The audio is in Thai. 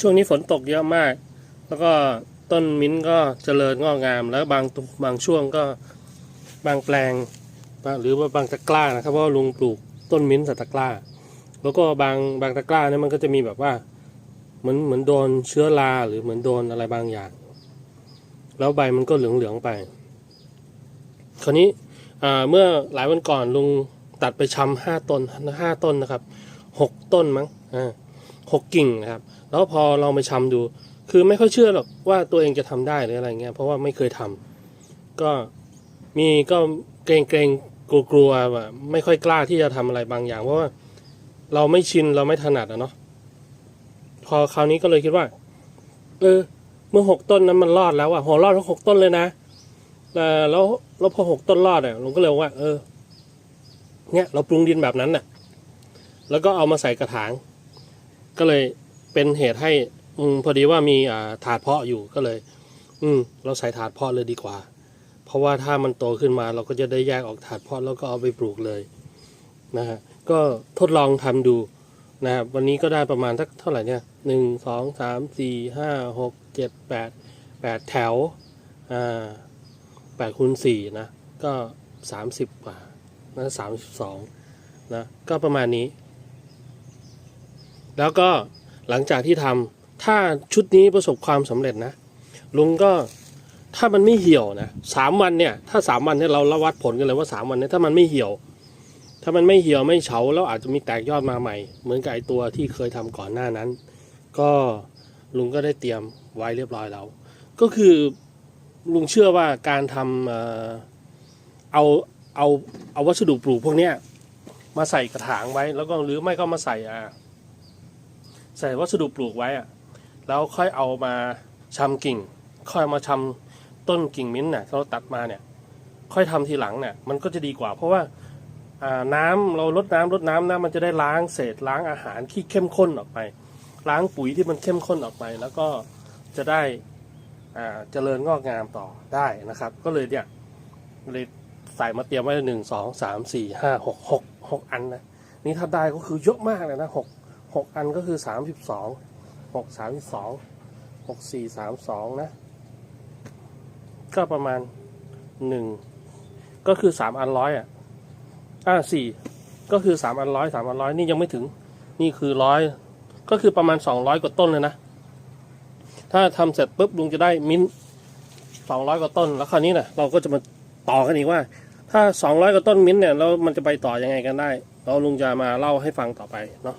ช่วงนี้ฝนตกเยอะมาก แล้วก็ต้นมิ้นก็เจริญงอกงาม แล้วบางบางช่วงก็บางแปลง หรือว่าบางตะกร้านะครับเพราะลุงปลูกต้นมิ้นส่ตะกร้า แล้วก็บางบางตะกร้าเนี่ยมันก็จะมีแบบว่าเหมือนเหมือนโดนเชื้อราหรือเหมือนโดนอะไรบางอย่าง แล้วใบมันก็เหลืองๆไป คราวนี้เมื่อหลายวันก่อนลุงตัดไปชำห้าต้นห้าต้นนะครับหกต้นมั้งหกกิ่งนะครับ แล้วพอเราไปชำดู คือไม่ค่อยเชื่อหรอกว่าตัวเองจะทำได้หรืออะไรเงี้ยเพราะว่าไม่เคยทำก็มีก็เกรงเกรงกลัวกลัวๆว่าไม่ค่อยกล้าที่จะทำอะไรบางอย่าง เพราะว่าเราไม่ชินเราไม่ถนัดอะเนาะพอคราวนี้ก็เลยคิดว่า เออ เมื่อหกต้นนั้นมันรอดแล้วอะโหรอดทั้งหกต้นเลยนะแต่แล้วแล้วพอหกต้นรอดอะลุงก็เลยว่า เออ เนี่ย เราปรุงดินแบบนั้นน่ะ แล้วก็เอามาใส่กระถาง ก็เลย เป็นเหตุให้อืมพอดีว่ามีอ่าถาดเพาะอยู่ก็เลย อืม เราใส่ถาดเพาะเลยดีกว่า เพราะว่าถ้ามันโตขึ้นมาเราก็จะได้แยกออกถาดเพาะแล้วก็เอาไปปลูกเลยนะฮะก็ทดลองทำดูนะครับวันนี้ก็ได้ประมาณสักเท่าไหร่เนี่ยหนึ่งสองสามสี่ห้าหกเจ็ดแปดแปดแถวอ่าแปดคูณสี่นะก็สามสิบกว่านะสามสิบสองนะก็ประมาณนี้ แล้วก็ หลังจากที่ทำถ้าชุดนี้ประสบความสำเร็จนะ ลุงก็ถ้ามันไม่เหี่ยวนะสามวันเนี่ย ถ้าสามวันเนี่ยเราเราวัดผลกันเลยว่าสามวันเนี่ยถ้ามันไม่เหี่ยว ถ้ามันไม่เหี่ยวไม่เฉาแล้วอาจจะมีแตกยอดมาใหม่ เหมือนกับไอตัวที่เคยทำก่อนหน้านั้น ก็ลุงก็ได้เตรียมไว้เรียบร้อยแล้ว ก็คือลุงเชื่อว่าการทำเอ่อเอาเอาเอาวัสดุปลูกพวกเนี้ยมาใส่กระถางไว้ แล้วก็หรือไม่ก็มาใส่อ่า ใส่วัสดุปลูกไว้อะแล้วค่อยเอามาชำกิ่ง ค่อยมาชำต้นกิ่งมิ้นท์น่ะเราตัดมาเนี่ย ค่อยทำทีหลังเนี่ยมันก็จะดีกว่า เพราะว่าอ่าน้ำเราลดน้ำลดน้ำนะมันจะได้ล้างเศษล้างอาหารที่เข้มข้นออกไป ล้างปุ๋ยที่มันเข้มข้นออกไป แล้วก็จะได้อ่าเจริญงอกงามต่อได้นะครับ ก็เลยเนี่ยเลยใส่มาเตรียมไว้หนึ่งสองสามสี่ห้าหกหกหกอันนะนี่ถ้าได้ก็คือเยอะมากเลยนะหก หกอันก็คือสามสิบสองหกสามสิบสองหกสี่สามสองนะ ก็ประมาณหนึ่งก็คือสามอันร้อยอะอ่าสี่ก็คือสามอันร้อยสามอันร้อยนี่ยังไม่ถึง นี่คือร้อยก็คือประมาณสองร้อยกว่าต้นเลยนะ ถ้าทำเสร็จปุ๊บลุงจะได้มิ้นสองร้อยกว่าต้น แล้วคราวนี้นะเราก็จะมาต่อกันอีกว่า ถ้าสองร้อยกว่าต้นมิ้นเนี่ยแล้วมันจะไปต่อยังไงกันได้ เราลุงจะมาเล่าให้ฟังต่อไปเนาะ